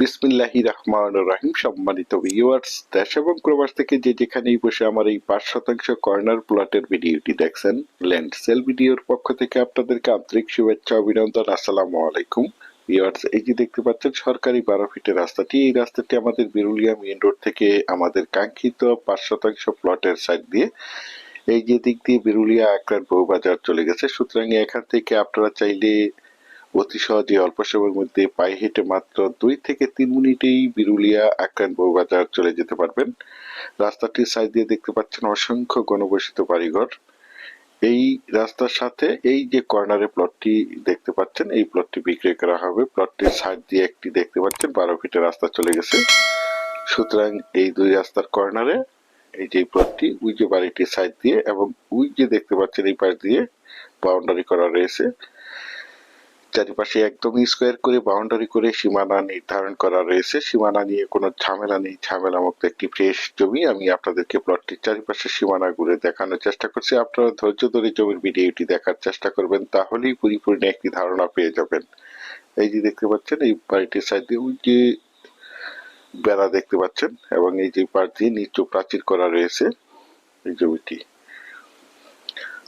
বিসমিল্লাহি রহমান রাহিম, সম্মানিত ভিউয়ার্স দেশ এবং প্রবাস থেকে যে যেখানেই বসে আমার এই পাঁচ শতাংশ কর্নার প্লটের ভিডিওটি দেখছেন ল্যান্ড সেল ভিডিওর পক্ষ থেকে আপনাদেরকে আন্তরিক শুভেচ্ছা, অভিনন্দন, আসসালামু আলাইকুম। ভিউয়ার্স এই যে দেখতে পাচ্ছেন, সরকারি বারো ফিটের রাস্তাটি। এই রাস্তাটি আমাদের বিরুলিয়া মেইন রোড থেকে আমাদের কাঙ্ক্ষিত পাঁচ শতাংশ প্লটের সাইড দিয়ে। এই যে দিক দিয়ে বিরুলিয়া আক্রান বউবাজার চলে গেছে। সুতরাং এখান থেকে আপনারা চাইলে অতি সহজে অল্প সময়ের মধ্যে পায়ে হেঁটে মাত্র দুই থেকে তিন মিনিটেই বিরুলিয়া আক্রান বউবাজার চলে যেতে পারবেন। রাস্তাটির সাইড দিয়ে দেখতে পাচ্ছেন অসংখ্য গণবসিত বাড়িঘর। এই রাস্তার সাথে এই যে কর্নারে প্লটটি দেখতে পাচ্ছেন, এই প্লটটি বিক্রি করা হবে। প্লটটির সাইড দিয়ে একটি দেখতে পাচ্ছেন, বারো ফিটের রাস্তা চলে গেছে। সুতরাং এই দুই রাস্তার কর্নারে এই যে প্লটটি, ওই যে বাড়িটির সাইড দিয়ে এবং ওই যে দেখতে পাচ্ছেন এই পাশ দিয়ে বাউন্ডারি করা রয়েছে। চারিপাশে একদমই স্কোয়ার করে বাউন্ডারি করে সীমানা নির্ধারণ করা রয়েছে। সীমানা নিয়ে কোনো ঝামেলা নেই। ঝামেলা মুক্ত একটি ফ্রেশ জমি আমি আপনাদেরকে প্লটটির চারিপাশে সীমানা ঘুরে দেখানোর চেষ্টা করছি। আপনারা ধৈর্য ধরে জমির ভিডিওটি দেখার চেষ্টা করবেন, তাহলেই পরিপূর্ণ একটি ধারণা পেয়ে যাবেন। এই যে দেখতে পাচ্ছেন, এই বাড়িটির সাইড ওই যে বেড়া দেখতে পাচ্ছেন, এবং এই যে পাশ দিয়ে নিচু প্রাচীর করা রয়েছে এই জমিটি।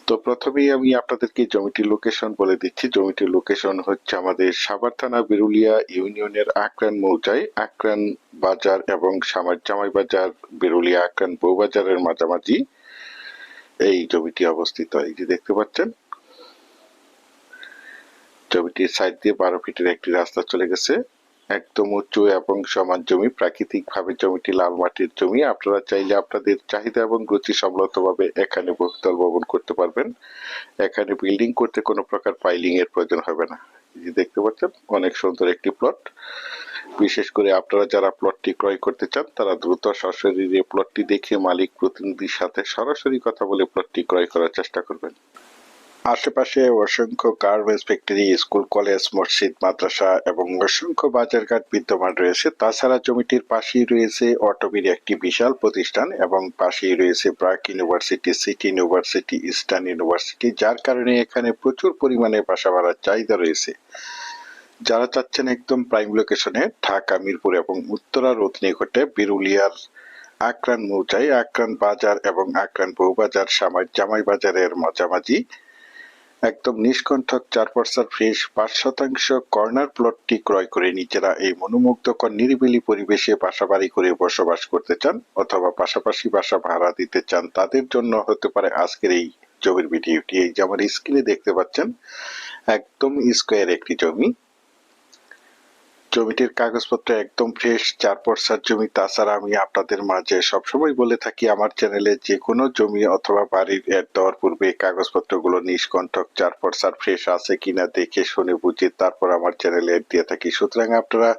তো প্রথমেই আমি আপনাদেরকে জমিটির লোকেশন বলে দিচ্ছি। জমিটির লোকেশন হচ্ছে আমাদের সাভার থানা বিরুলিয়া ইউনিয়নের আক্রান মৌজায়, আক্রান বাজার এবং সামার জামাই বাজার, বেরুলিয়া আক্রান বউবাজারের মাঝামাঝি এই জমিটি অবস্থিত। এই যে দেখতে পাচ্ছেন, জমিটির সাইড দিয়ে বারো ফিটের একটি রাস্তা চলে গেছে। একদম উঁচু এবং সমান জমি প্রাকৃতিক ভাবে জমিটি লাল মাটির জমি। আপনারা চাইলে আপনাদের চাহিদা এবং রুচি সম্মতভাবে এখানে বহুতল ভবন করতে পারবেন। এখানে বিল্ডিং করতে কোনো প্রকার পাইলিং এর প্রয়োজন হবে না। দেখতে পাচ্ছেন, অনেক সুন্দর একটি প্লট বিশেষ করে আপনারা যারা প্লটটি ক্রয় করতে চান, তারা দ্রুত সশরীরে প্লটটি দেখে মালিক প্রতিনিধির সাথে সরাসরি কথা বলে প্লটটি ক্রয় করার চেষ্টা করবেন। আশেপাশে অসংখ্য গার্মেন্টস ফ্যাক্টরি, স্কুল, কলেজ, মসজিদ, মাদ্রাসা এবং অসংখ্য বাজারঘাট বিদ্যমান রয়েছে। তাছাড়া জমিটির পাশেই রয়েছে অটোবির একটি বিশাল প্রতিষ্ঠান এবং পাশেই রয়েছে BRAC university, city university, eastern university, যার কারণে এখানে প্রচুর পরিমাণে বাসা ভাড়ার চাহিদা রয়েছে। যারা চাচ্ছেন একদম প্রাইম লোকেশনে, ঢাকা, মিরপুর এবং উত্তরা রোদ নিকটে বিরুলিয়ার আক্রান মৌজাই আক্রান বাজার এবং আক্রান বউবাজার সামাই জামাই বাজারের মাঝামাঝি একদম নিষ্কণ্ঠক চার পার্সার ফ্রেশ পাঁচ শতাংশ কর্নার প্লটটি ক্রয় করে নিজেরা এই মনোমুগ্ধকর নিরিবিলি পরিবেশে বাসাবাড়ি করে বসবাস করতে চান অথবা পাশাপাশি বাসা ভাড়া দিতে চান, তাদের জন্য হতে পারে আজকের এই জমির ভিডিওটি। এই যে আমার স্ক্রিনে দেখতে পাচ্ছেন, একদম স্কোয়ার একটি জমি। জমিটির কাগজপত্র একদম ফ্রেশ চার পর্সার জমি। তাছাড়া আমি আপনাদের মাঝে সবসময় বলে থাকি, আমার চ্যানেলে যে কোনো জমি অথবা বাড়ির অ্যাড দেওয়ার পূর্বে কাগজপত্রগুলো নিষ্কণ্ঠক চার পর্সার ফ্রেশ আছে কিনা দেখে শুনে বুঝে তারপর আমার চ্যানেলে অ্যাড দিয়ে থাকি। সুতরাং আপনারা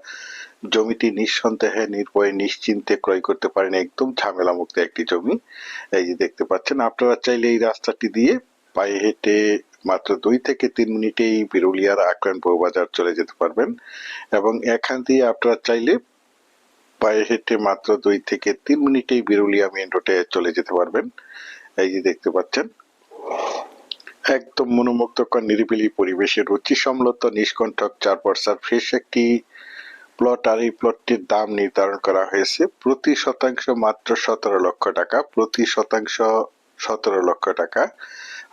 জমিটি নিঃসন্দেহে, নির্ভয়ে, নিশ্চিন্তে ক্রয় করতে পারেন। একদম ঝামেলা মুক্ত একটি জমি। এই যে দেখতে পাচ্ছেন, আপনারা চাইলে এই রাস্তাটি দিয়ে পায়ে হেঁটে মাত্র দুই থেকে তিন মিনিটেই বিরুলিয়ার আক্রান বউবাজার চলে যেতে পারবেন। এবং এখান দিয়ে আপনারা চাইলে পায়ে হেঁটে মাত্র দুই থেকে তিন মিনিটেই বিরুলিয়া মেন রোডে চলে যেতে পারবেন। এই যে দেখতে পাচ্ছেন, একদম মনোমুগ্ধকর, নিরিবিলি পরিবেশে রুচি সম্লত নিষ্কণ্ঠক চার পর্সার ফ্রেশ একটি প্লট আর এই প্লটটির দাম নির্ধারণ করা হয়েছে। প্রতি শতাংশ মাত্র সতেরো লক্ষ টাকা, প্রতি শতাংশ সতেরো লক্ষ টাকা।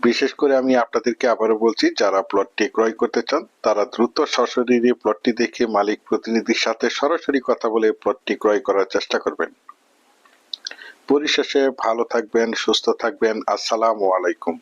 বিশেষ করে আমি আপনাদেরকে আবারও বলছি, যারা প্লটটি ক্রয় করতে চান, তারা দ্রুত সশরীরে প্লটটি দেখে মালিক প্রতিনিধির সাথে সরাসরি কথা বলে প্লটটি ক্রয় করার চেষ্টা করবেন। পরিশেষে ভালো থাকবেন, সুস্থ থাকবেন। আসসালামু আলাইকুম।